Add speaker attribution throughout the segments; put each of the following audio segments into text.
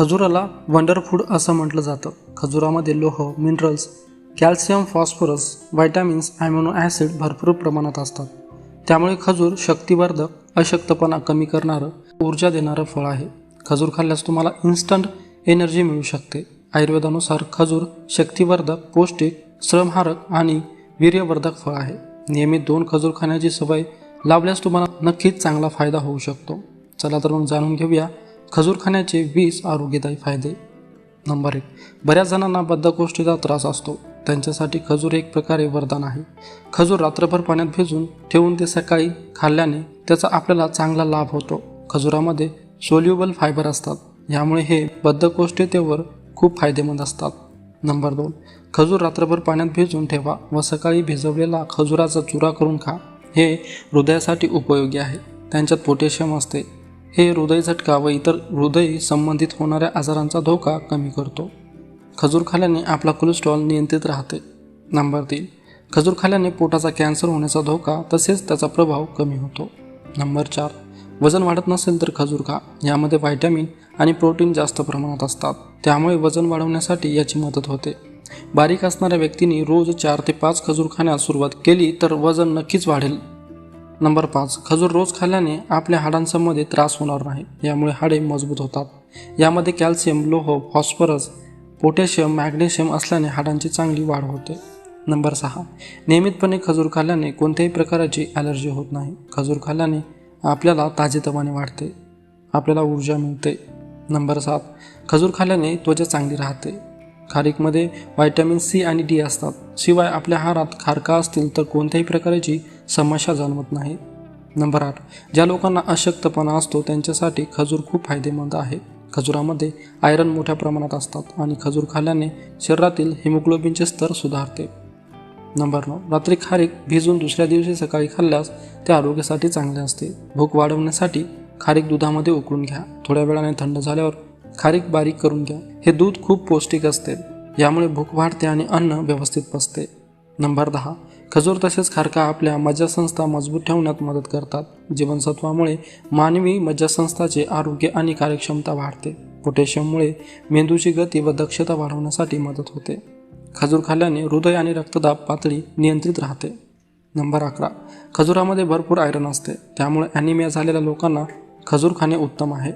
Speaker 1: खजुराला wonder food असं म्हटलं जातं. खजुरामध्ये लोह minerals calcium phosphorus vitamins amino acid भरपूर प्रमाणात असतात. त्यामुळे खजूर शक्तिवर्धक अशक्तपणा कमी करणारं ऊर्जा देणारं फळ आहे. खजूर खाल्ल्यास तुम्हाला इन्स्टंट एनर्जी मिळू शकते. आयुर्वेदानुसार खजूर शक्तिवर्धक पौष्टिक श्रमहारक आणि वीर्यवर्धक फळ आहे. नियमित दोन खजूर खाण्याची सवय लावल्यास तुम्हाला नक्कीच चांगला फायदा होऊ शकतो. चला तर मग जाणून घेऊया खजूर खाण्याचे वीस आरोग्यदायी फायदे. नंबर एक बऱ्याच जणांना बद्धकोष्ठीचा त्रास असतो. त्यांच्यासाठी खजूर एक प्रकारे वरदान आहे. खजूर रात्रभर पाण्यात भिजून ठेवून ते सकाळी खाल्ल्याने त्याचा आपल्याला चांगला लाभ होतो. खजुरामध्ये सोल्युबल फायबर असतात. यामुळे हे बद्धकोष्ठतेवर खूप फायदेमंद असतात. नंबर दोन खजूर रात्रभर पाण्यात भिजवून ठेवा व सकाळी भिजवलेला खजुराचा चुरा करून खा. हे हृदयासाठी उपयोगी आहे. त्यांच्यात पोटॅशियम असते. हे हृदय झटका व इतर हृदय संबंधित होणाऱ्या आजारांचा धोका कमी करतो. खजूर खाल्ल्याने आपला कोलेस्ट्रॉल नियंत्रित राहते. नंबर तीन खजूर खाल्ल्याने पोटाचा कॅन्सर होण्याचा धोका तसेच त्याचा प्रभाव कमी होतो. नंबर चार वजन वाढत नसेल तर खजूर खा. यामध्ये व्हायटॅमिन आणि प्रोटीन जास्त प्रमाणात असतात. त्यामुळे वजन वाढवण्यासाठी याची मदत होते. बारीक असणाऱ्या व्यक्तींनी रोज चार ते पाच खजूर खाण्यास सुरुवात केली तर वजन नक्कीच वाढेल. नंबर पाच. खजूर रोज खाल्ल्याने आपल्या हाडांसमध्ये त्रास होणार नाही. यामुळे हाडे मजबूत होतात. यामध्ये कॅल्शियम लोह फॉस्फरस पोटॅशियम मॅग्नेशियम असल्याने हाडांची चांगली वाढ होते. नंबर सहा. नियमितपणे खजूर खाल्ल्याने कोणत्याही प्रकारची ॲलर्जी होत नाही. खजूर खाल्ल्याने आपल्याला ताजेतवाने वाढते. आपल्याला ऊर्जा मिळते. नंबर सात. खजूर खाल्ल्याने त्वचा चांगली राहते. खारीकमध्ये व्हायटॅमिन सी आणि डी असतात. शिवाय आपल्या आहारात खारका असतील तर कोणत्याही प्रकारची समस्या जाणवत नाही. नंबर आठ. ज्या लोकांना अशक्तपणा असतो त्यांच्यासाठी खजूर खूप फायदेमंद आहे. खजुरामध्ये आयरन मोठ्या प्रमाणात असतात आणि खजूर खाल्ल्याने शरीरातील हिमोग्लोबिनचे स्तर सुधारते. नंबर नऊ. रात्री खारीक भिजून दुसऱ्या दिवशी सकाळी खाल्ल्यास ते आरोग्यासाठी चांगले असते. भूक वाढवण्यासाठी खारीक दुधामध्ये उकळून घ्या. थोड्या वेळाने थंड झाल्यावर खारीक बारीक करून घ्या. हे दूध खूप पौष्टिक असते. यामुळे भूक वाढते आणि अन्न व्यवस्थित पचते नंबर दहा. खजूर तसेच खारका आपल्या मज्जासंस्था मजबूत ठेवण्यात मदत करतात. जीवनसत्वामुळे मानवी मज्जासंस्थाचे आरोग्य आणि कार्यक्षमता वाढते. पोटॅशियममुळे मेंदूची गती व दक्षता वाढवण्यासाठी मदत होते. खजूर खाल्ल्याने हृदय आणि रक्तदाब पातळी नियंत्रित राहते. नंबर अकरा. खजुरामध्ये भरपूर आयरन असते. त्यामुळे ॲनिमिया झालेल्या लोकांना खजूर खाणे उत्तम आहे.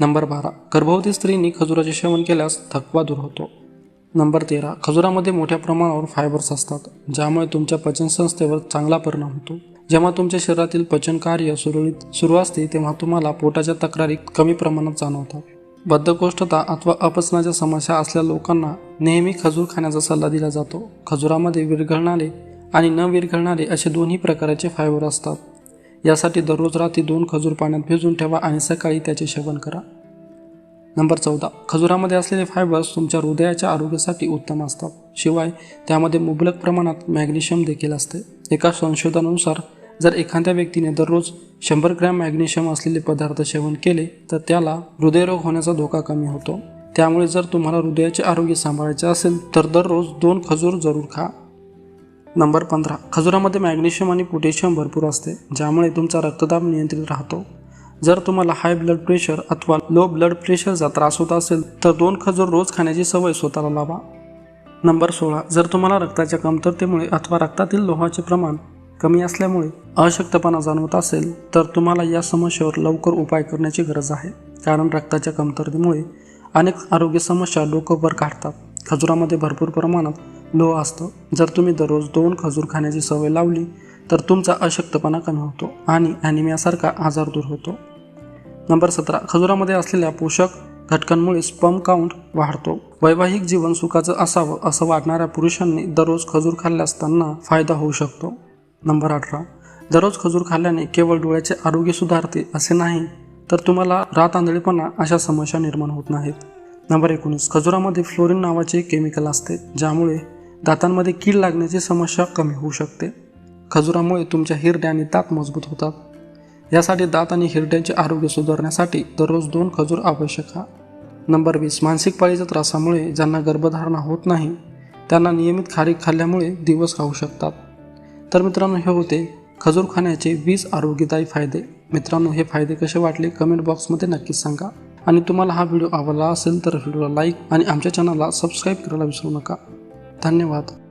Speaker 1: नंबर बारा. गर्भवती स्त्रींनी खजुराचे सेवन केल्यास थकवा दूर होतो. नंबर तेरा. खजुरामध्ये मोठ्या प्रमाणावर फायबर्स असतात ज्यामुळे तुमच्या पचनसंस्थेवर चांगला परिणाम होतो. जेव्हा तुमच्या शरीरातील पचन कार्य सुरळीत सुरू असते तेव्हा तुम्हाला पोटाच्या तक्रारी कमी प्रमाणात जाणवतात. बद्धकोष्ठता अथवा अपचनाच्या समस्या असलेल्या लोकांना नेहमी खजूर खाण्याचा सल्ला दिला जातो. खजुरामध्ये विरघळणारे आणि न विरघळणारे असे दोन्ही प्रकारचे फायबर असतात. यासाठी दररोज रात्री दोन खजूर पाण्यात भिजून ठेवा आणि सकाळी त्याचे सेवन करा. नंबर चौदा. खजुरामध्ये असलेले फायबर्स तुमच्या हृदयाच्या आरोग्यासाठी उत्तम असतात. शिवाय त्यामध्ये मुबलक प्रमाणात मॅग्नेशियम देखील असते. एका संशोधनानुसार जर एखाद्या व्यक्तीने दररोज शंभर ग्रॅम मॅग्नेशियम असलेले पदार्थ सेवन केले तर त्याला हृदयरोग होण्याचा धोका कमी होतो. त्यामुळे जर तुम्हाला हृदयाचे आरोग्य सांभाळायचे असेल तर दररोज दोन खजूर जरूर खा. नंबर पंधरा. खजुरामध्ये मॅग्नेशियम आणि पोटॅशियम भरपूर असते ज्यामुळे तुमचा रक्तदाब नियंत्रित राहतो. जर तुम्हाला हाय ब्लड प्रेशर अथवा लो ब्लड प्रेशरचा त्रास होत असेल तर दोन खजूर रोज खाण्याची सवय स्वतःला लावा. नंबर सोळा जर तुम्हाला रक्ताच्या कमतरतेमुळे अथवा रक्तातील लोहाचे प्रमाण कमी असल्यामुळे अशक्तपणा जाणवत असेल तर तुम्हाला या समस्येवर लवकर उपाय करण्याची गरज आहे. कारण रक्ताच्या कमतरतेमुळे अनेक आरोग्य समस्या डोकंवर काढतात. खजुरामध्ये भरपूर प्रमाणात लोह असतं. जर तुम्ही दररोज दोन खजूर खाण्याची सवय लावली तर तुमचा अशक्तपणा कमी होतो आणि ॲनिमियासारखा आजार दूर होतो. नंबर सतरा खजुरामध्ये असलेल्या पोषक घटकांमुळे स्पम काउंट वाढतो. वैवाहिक जीवन सुखाचं असावं असं वाटणाऱ्या पुरुषांनी दररोज खजूर खाल्ल्यास त्यांना फायदा होऊ शकतो. नंबर अठरा दररोज खजूर खाल्ल्याने केवळ डोळ्याचे आरोग्य सुधारते असे नाही तर तुम्हाला रात आंधळीपणा अशा समस्या निर्माण होत नाहीत. नंबर एकोणीस खजुरामध्ये फ्लोरिन नावाचे केमिकल असते ज्यामुळे दातांमध्ये कीड लागण्याची समस्या कमी होऊ शकते. खजुरामुळे तुमच्या हिरड्या आणि दात मजबूत होतात. यासाठी दात आणि हिरड्यांचे आरोग्य सुधारण्यासाठी दररोज दोन खजूर आवश्यक हा. नंबर वीस मानसिक पाळीच्या त्रासामुळे ज्यांना गर्भधारणा होत नाही त्यांना नियमित खारीक खाल्ल्यामुळे दिवस राहू शकतात. तर मित्रांनो हे होते खजूर खाण्याचे वीस आरोग्यदायी फायदे. मित्रांनो हे फायदे कसे वाटले कमेंट बॉक्समध्ये नक्कीच सांगा. आणि तुम्हाला हा व्हिडिओ आवडला असेल तर व्हिडिओला लाईक आणि आमच्या चॅनलला सबस्क्राईब करायला विसरू नका. धन्यवाद.